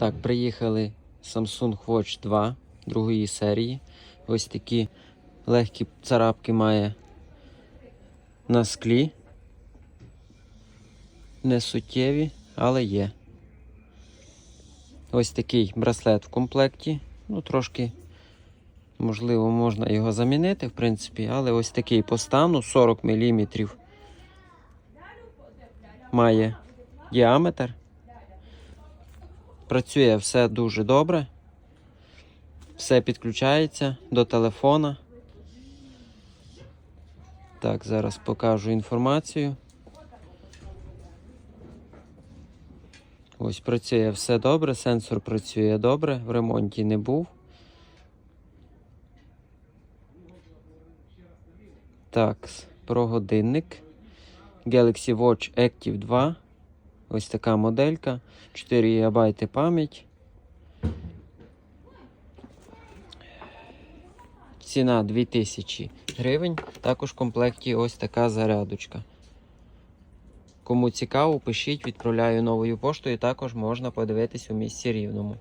Так, приїхали Samsung Watch 2 другої серії. Ось такі легкі царапки має на склі. Не суттєві, але є. Ось такий браслет в комплекті. Ну, трошки, можливо, можна його замінити, в принципі, але ось такий по стану 40 мм має діаметр. Працює все дуже добре. Все підключається до телефона. Так, зараз покажу інформацію. Ось працює все добре, сенсор працює добре, в ремонті не був. Так, про годинник. Galaxy Watch Active 2. Ось така моделька. 4 ГБ пам'ять. Ціна 2000 гривень. Також в комплекті ось така зарядочка. Кому цікаво, пишіть, відправляю новою поштою. Також можна подивитись у місці Рівному.